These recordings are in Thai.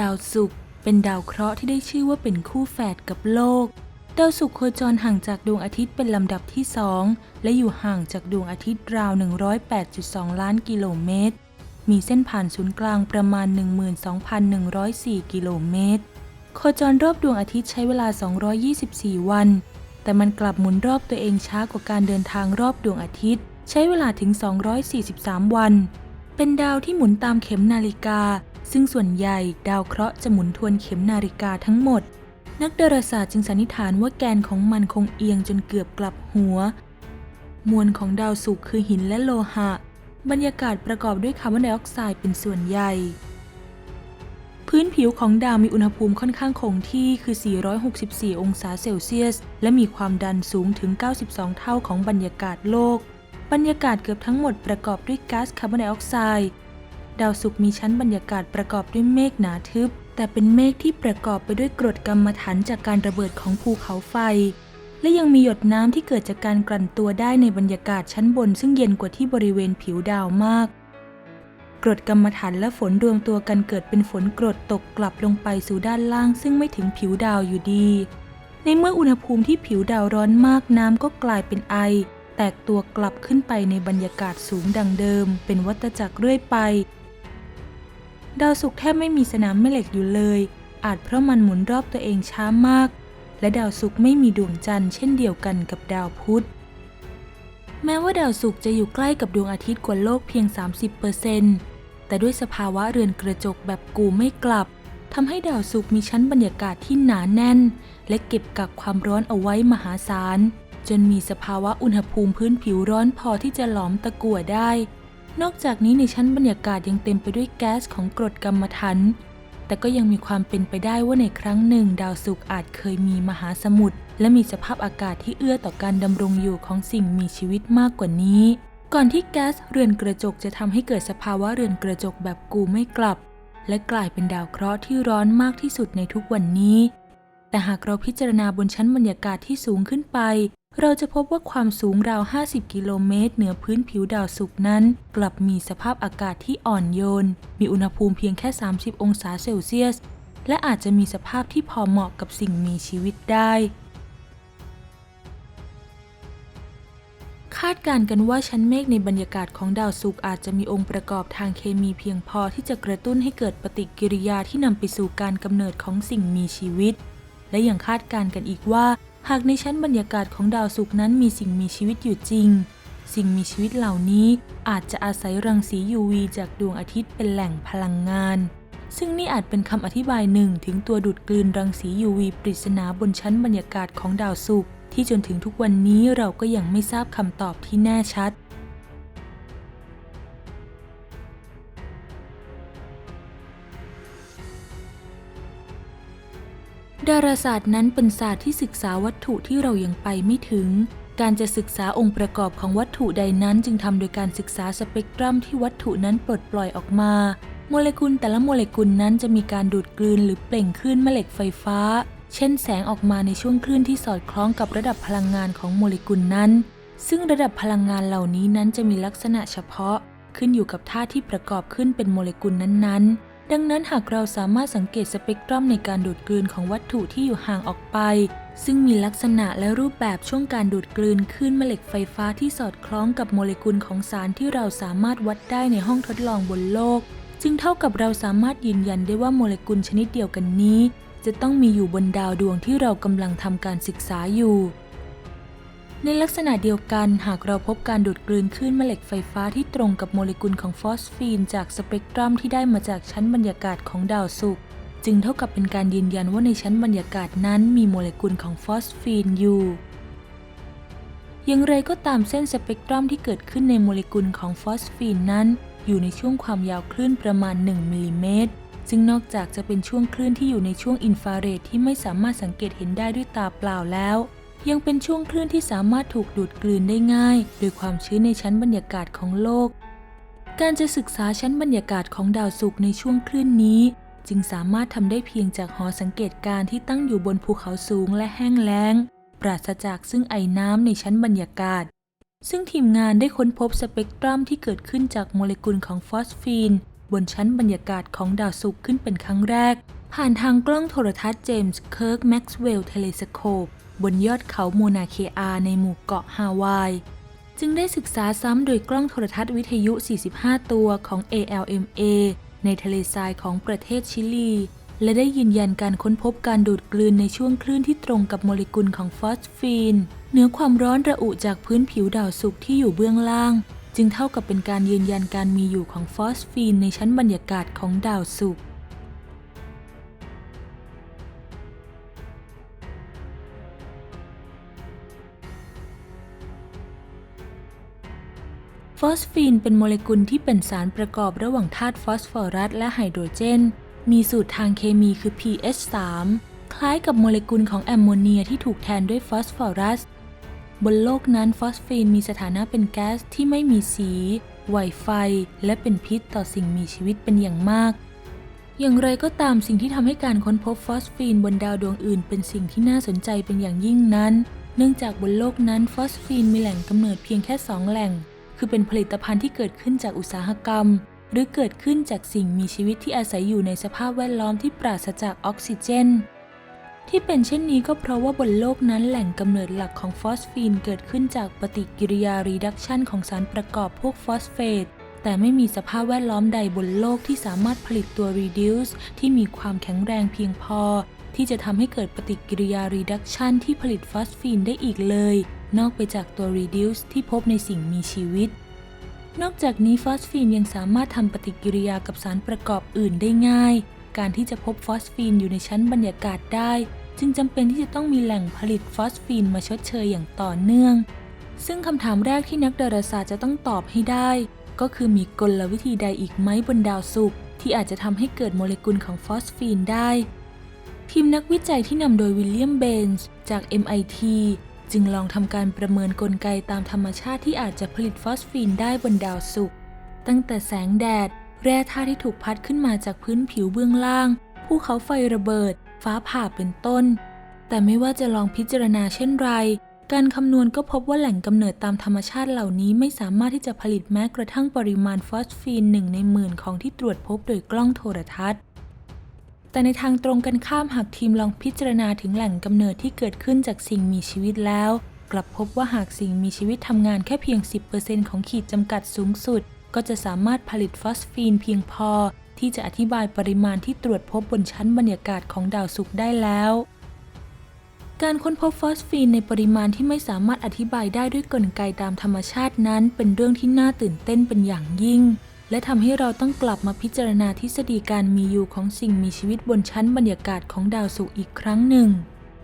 ดาวศุกร์เป็นดาวเคราะห์ที่ได้ชื่อว่าเป็นคู่แฝดกับโลก ดาวศุกร์โคจรห่างจากดวงอาทิตย์เป็นลำดับที่สองและอยู่ห่างจากดวงอาทิตย์ราว 108.2 ล้านกิโลเมตร มีเส้นผ่านศูนย์กลางประมาณ 12,104 กิโลเมตร โคจรรอบดวงอาทิตย์ใช้เวลา 224 วัน แต่มันกลับหมุนรอบตัวเองช้ากว่าการเดินทางรอบดวงอาทิตย์ ใช้เวลาถึง 243 วัน เป็นดาวที่หมุนตามเข็มนาฬิกา ซึ่งส่วนใหญ่ดาวเคราะห์จะหมุนทวนเข็มนาฬิกาทั้งหมด นักดาราศาสตร์จึงสันนิษฐานว่าแกนของมันคงเอียงจนเกือบกลับหัว มวลของดาวศุกร์คือหินและโลหะ บรรยากาศประกอบด้วยคาร์บอนไดออกไซด์เป็นส่วนใหญ่ พื้นผิวของดาวมีอุณหภูมิค่อนข้างคงที่คือ 464 องศาเซลเซียส และมีความดันสูงถึง 92 เท่าของบรรยากาศโลก บรรยากาศเกือบทั้งหมดประกอบด้วยก๊าซคาร์บอนไดออกไซด์ ดาวศุกร์มีชั้นบรรยากาศประกอบด้วยเมฆหนาทึบ แต่เป็นเมฆที่ประกอบไปด้วยกรดกัมมันถันจากการระเบิดของภูเขาไฟ และยังมีหยดน้ำที่เกิดจากการกลั่นตัวได้ในบรรยากาศชั้นบน ซึ่งเย็นกว่าที่บริเวณผิวดาวมาก กรดกัมมันถันและฝนรวมตัวกันเกิดเป็นฝนกรดตกกลับลงไปสู่ด้านล่าง ซึ่งไม่ถึงผิวดาวอยู่ดี ในเมื่ออุณหภูมิที่ผิวดาวร้อนมากน้ำก็กลายเป็นไอแตกตัวกลับขึ้นไปในบรรยากาศสูงดังเดิม เป็นวัฏจักรเรื่อยไป ดาวศุกร์แทบไม่มีสนามแม่เหล็กอยู่เลย อาจเพราะมันหมุนรอบตัวเองช้ามาก และดาวศุกร์ไม่มีดวงจันทร์เช่นเดียวกันกับดาวพุธ แม้ว่าดาวศุกร์จะอยู่ใกล้กับดวงอาทิตย์กว่าโลกเพียง 30%แต่ด้วยสภาวะเรือนกระจกแบบกูไม่กลับทำให้ดาวศุกร์มีชั้นบรรยากาศที่หนาแน่น และเก็บกักความร้อนเอาไว้มหาศาล จนมีสภาวะอุณหภูมิพื้นผิวร้อนพอที่จะหลอมตะกั่วได้ นอกจากนี้ในชั้นบรรยากาศยังเต็มไปด้วยแก๊สของกรดกัมมันถัน แต่ก็ยังมีความเป็นไปได้ว่าในครั้งหนึ่ง ดาวศุกร์อาจเคยมีมหาสมุทรและมีสภาพอากาศที่เอื้อต่อการดำรงอยู่ของสิ่งมีชีวิตมากกว่านี้ ก่อนที่แก๊สเรือนกระจกจะทำให้เกิดสภาวะเรือนกระจกแบบกูไม่กลับ และกลายเป็นดาวเคราะห์ที่ร้อนมากที่สุดในทุกวันนี้ แต่หากเราพิจารณาบนชั้นบรรยากาศที่สูงขึ้นไป เราจะพบว่าความสูงราว 50 กิโลเมตร เหนือพื้นผิวดาวศุกร์นั้น กลับมีสภาพอากาศที่อ่อนโยน มีอุณหภูมิเพียงแค่ 30 องศาเซลเซียส และอาจจะมีสภาพที่พอเหมาะกับสิ่งมีชีวิตได้ คาดการณ์กันว่าชั้นเมฆในบรรยากาศของดาวศุกร์อาจจะมีองค์ประกอบทางเคมีเพียงพอที่จะกระตุ้นให้เกิดปฏิกิริยาที่นำไปสู่การกำเนิดของสิ่งมีชีวิต และยังคาดการณ์กันอีกว่า หากในชั้นบรรยากาศของดาวศุกร์นั้นมีสิ่งมีชีวิตอยู่จริง สิ่งมีชีวิตเหล่านี้อาจจะอาศัยรังสี UV จากดวงอาทิตย์เป็นแหล่งพลังงาน ซึ่งนี่อาจเป็นคำอธิบายหนึ่งถึงตัวดูดกลืนรังสี UV ปริศนาบนชั้นบรรยากาศของดาวศุกร์ที่จนถึงทุกวันนี้เราก็ยังไม่ทราบคำตอบที่แน่ชัด ดาราศาสตร์นั้นเป็นศาสตร์ที่ศึกษาวัตถุที่เรายังไปไม่ถึง การจะศึกษาองค์ประกอบของวัตถุใดนั้นจึงทำโดยการศึกษาสเปกตรัมที่วัตถุนั้นปลดปล่อยออกมา โมเลกุลแต่ละโมเลกุลนั้นจะมีการดูดกลืนหรือเปล่งคลื่นแม่เหล็กไฟฟ้า เช่นแสงออกมาในช่วงคลื่นที่สอดคล้องกับระดับพลังงานของโมเลกุลนั้น ซึ่งระดับพลังงานเหล่านี้นั้นจะมีลักษณะเฉพาะ ขึ้นอยู่กับธาตุที่ประกอบขึ้นเป็นโมเลกุลนั้นๆ ดังนั้นหากเราสามารถสังเกตสเปกตรัมในการดูดกลืนของวัตถุที่อยู่ห่างออกไป ซึ่งมีลักษณะและรูปแบบช่วงการดูดกลืนคลื่นแม่เหล็กไฟฟ้าที่สอดคล้องกับโมเลกุลของสารที่เราสามารถวัดได้ในห้องทดลองบนโลก จึงเท่ากับเราสามารถยืนยันได้ว่าโมเลกุลชนิดเดียวกันนี้ จะต้องมีอยู่บนดาวดวงที่เรากำลังทำการศึกษาอยู่ ในลักษณะเดียวกันหากเราพบการดูดกลืนคลื่นแม่เหล็กไฟฟ้าที่ตรงกับโมเลกุลของฟอสฟีน จากสเปกตรัมที่ได้มาจากชั้นบรรยากาศของดาวศุกร์จึงเท่ากับเป็นการยืนยันว่าในชั้นบรรยากาศนั้นมีโมเลกุลของฟอสฟีนอยู่ อย่างไรก็ตามเส้นสเปกตรัมที่เกิดขึ้นในโมเลกุลของฟอสฟีนนั้น อยู่ในช่วงความยาวคลื่นประมาณ 1มิลลิเมตรซึ่งนอกจากจะเป็นช่วงคลื่นที่อยู่ในช่วงอินฟราเรดที่ไม่สามารถสังเกตเห็นได้ด้วยตาเปล่าแล้ว ยังเป็นช่วงคลื่นที่สามารถถูกดูดกลืนได้ง่าย โดยความชื้นในชั้นบรรยากาศของโลก การจะศึกษาชั้นบรรยากาศของดาวศุกร์ในช่วงคลื่นนี้ จึงสามารถทำได้เพียงจากหอสังเกตการณ์ที่ตั้งอยู่บนภูเขาสูงและแห้งแล้ง ปราศจากซึ่งไอน้ำในชั้นบรรยากาศ ซึ่งทีมงานได้ค้นพบสเปกตรัมที่เกิดขึ้นจากโมเลกุลของฟอสฟีน บนชั้นบรรยากาศของดาวศุกร์ขึ้นเป็นครั้งแรก ผ่านทางกล้องโทรทัศน์เจมส์เคิร์กแม็กซ์เวลล์เทเลสโคป บนยอดเขาโมนาเคอาในหมู่เกาะฮาวาย จึงได้ศึกษาซ้ำโดยกล้องโทรทัศน์วิทยุ 45 ตัวของ ALMA ในทะเลทรายของประเทศชิลี และได้ยืนยันการค้นพบการดูดกลืนในช่วงคลื่นที่ตรงกับโมเลกุลของฟอสฟีนเหนือความร้อนระอุจากพื้นผิวดาวศุกร์ที่อยู่เบื้องล่าง จึงเท่ากับเป็นการยืนยันการมีอยู่ของฟอสฟีนในชั้นบรรยากาศของดาวศุกร์ อสฟีนเป็นโมเลกุลที่เป็นสารประกอบระหว่างธาตุฟอสฟอรัสและไฮโดรเจน มีสูตรทางเคมีคือ pH 3 คล้ายกับโมเลกุลของแอมโมเนียที่ถูกแทนด้วยฟอสฟอรัส บนโลกนั้นฟอสฟีนมีสถานะเป็นแก๊สที่ไม่มีสีไหวไฟ และเป็นพิษต่อสิ่งมีชีวิตเป็นอย่างมาก อย่างไรก็ตามสิ่งที่ทำให้การค้นพบฟอสฟีนบนดาวดวงอื่น เป็นสิ่งที่น่าสนใจเป็นอย่างยิ่งนั้น เนื่องจากบนโลกนั้นฟอสฟีนมีแหล่งกำเนิดเพียงแค่สองแหล่ง คือเป็นผลิตภัณฑ์ที่เกิดขึ้นจากอุตสาหกรรม หรือเกิดขึ้นจากสิ่งมีชีวิตที่อาศัยอยู่ในสภาพแวดล้อมที่ปราศจากออกซิเจน ที่เป็นเช่นนี้ก็เพราะว่าบนโลกนั้นแหล่งกำเนิดหลักของฟอสฟีนเกิดขึ้นจากปฏิกิริยารีดักชันของสารประกอบพวกฟอสเฟตแต่ไม่มีสภาพแวดล้อมใดบนโลกที่สามารถผลิตตัว reduce ที่มีความแข็งแรงเพียงพอ ที่จะทำให้เกิดปฏิกิริยารีดักชันที่ผลิตฟอสฟีนได้อีกเลย นอกไปจากตัว reduce ที่พบในสิ่งมีชีวิต นอกจากนี้ฟอสฟีนยังสามารถทำปฏิกิริยากับสารประกอบอื่นได้ง่าย การที่จะพบฟอสฟีนอยู่ในชั้นบรรยากาศได้ จึงจำเป็นที่จะต้องมีแหล่งผลิตฟอสฟีนมาชดเชยอย่างต่อเนื่อง ซึ่งคำถามแรกที่นักดาราศาสตร์จะต้องตอบให้ได้ ก็คือมีกลวิธีใดอีกไหมบนดาวศุกร์ที่อาจจะทำให้เกิดโมเลกุลของฟอสฟีนได้ทีมนักวิจัยที่นำโดยวิลเลียม เบนส์ จาก MIT จึงลองทำการประเมินกลไกตามธรรมชาติที่อาจจะผลิตฟอสฟีนได้บนดาวศุกร์ตั้งแต่แสงแดด แร่ธาตุที่ถูกพัดขึ้นมาจากพื้นผิวเบื้องล่าง ภูเขาไฟระเบิด ฟ้าผ่าเป็นต้น แต่ไม่ว่าจะลองพิจารณาเช่นไร การคำนวณก็พบว่าแหล่งกำเนิดตามธรรมชาติเหล่านี้ไม่สามารถที่จะผลิตแม้กระทั่งปริมาณฟอสฟีนหนึ่งในหมื่นของที่ตรวจพบโดยกล้องโทรทัศน์ แต่ในทางตรงกันข้ามหากทีมลองพิจารณาถึงแหล่งกำเนิดที่เกิดขึ้นจากสิ่งมีชีวิตแล้ว กลับพบว่าหากสิ่งมีชีวิตทำงานแค่เพียง 10%ของขีดจำกัดสูงสุด ก็จะสามารถผลิตฟอสฟีนเพียงพอ ที่จะอธิบายปริมาณที่ตรวจพบบนชั้นบรรยากาศของดาวศุกร์ได้แล้วการค้นพบฟอสฟีนในปริมาณที่ไม่สามารถอธิบายได้ด้วยกลไกตามธรรมชาตินั้น เป็นเรื่องที่น่าตื่นเต้นเป็นอย่างยิ่ง และทำให้เราต้องกลับมาพิจารณาทฤษฎีการมีอยู่ของสิ่งมีชีวิตบนชั้นบรรยากาศของดาวศุกร์อีกครั้งหนึ่ง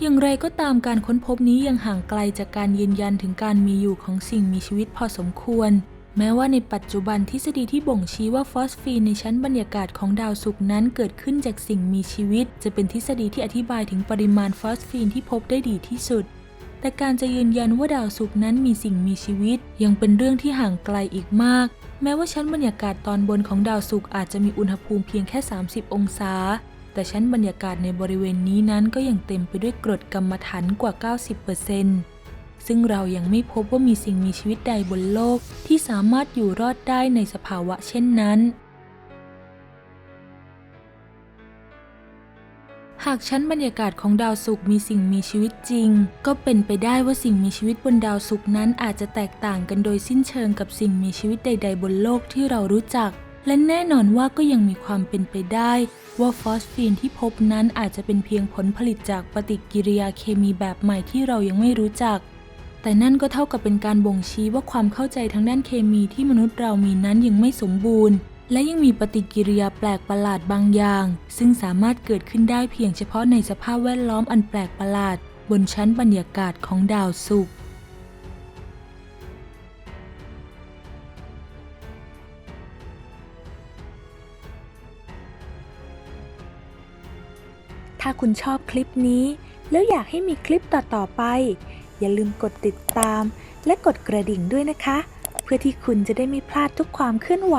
อย่างไรก็ตามการค้นพบนี้ยังห่างไกลจากการยืนยันถึงการมีอยู่ของสิ่งมีชีวิตพอสมควร แม้ว่าในปัจจุบันทฤษฎีที่บ่งชี้ว่าฟอสฟีนในชั้นบรรยากาศของดาวศุกร์นั้นเกิดขึ้นจากสิ่งมีชีวิต จะเป็นทฤษฎีที่อธิบายถึงปริมาณฟอสฟีนที่พบได้ดีที่สุด แต่การจะยืนยันว่าดาวศุกร์นั้นมีสิ่งมีชีวิต ยังเป็นเรื่องที่ห่างไกลอีกมาก แม้ว่าชั้นบรรยากาศตอนบนของดาวศุกร์อาจจะมีอุณหภูมิเพียงแค่ 30 องศา แต่ชั้นบรรยากาศในบริเวณนี้นั้นก็ยังเต็มไปด้วยกรดกัมมันถันกว่า 90%ซึ่งเรายังไม่พบว่ามีสิ่งมีชีวิตใดบนโลกที่สามารถอยู่รอดได้ในสภาวะเช่นนั้น หากชั้นบรรยากาศของดาวศุกร์มีสิ่งมีชีวิตจริง ก็เป็นไปได้ว่าสิ่งมีชีวิตบนดาวศุกร์นั้นอาจจะแตกต่างกันโดยสิ้นเชิงกับสิ่งมีชีวิตใด ๆ บนโลกที่เรารู้จัก และแน่นอนว่าก็ยังมีความเป็นไปได้ ว่าฟอสฟีนที่พบนั้นอาจจะเป็นเพียงผลผลิตจากปฏิกิริยาเคมีแบบใหม่ที่เรายังไม่รู้จัก แต่นั่นก็เท่ากับเป็นการบ่งชี้ว่าความเข้าใจทางด้านเคมีที่มนุษย์เรามีนั้นยังไม่สมบูรณ์ และยังมีปฏิกิริยาแปลกประหลาดบางอย่าง ซึ่งสามารถเกิดขึ้นได้เพียงเฉพาะในสภาพแวดล้อมอันแปลกประหลาด บนชั้นบรรยากาศของดาวศุกร์ถ้าคุณชอบคลิปนี้ แล้วอยากให้มีคลิปต่อ ๆ ไป อย่าลืมกดติดตาม และกดกระดิ่งด้วยนะคะ เพื่อที่คุณจะได้ไม่พลาดทุกความเคลื่อนไหว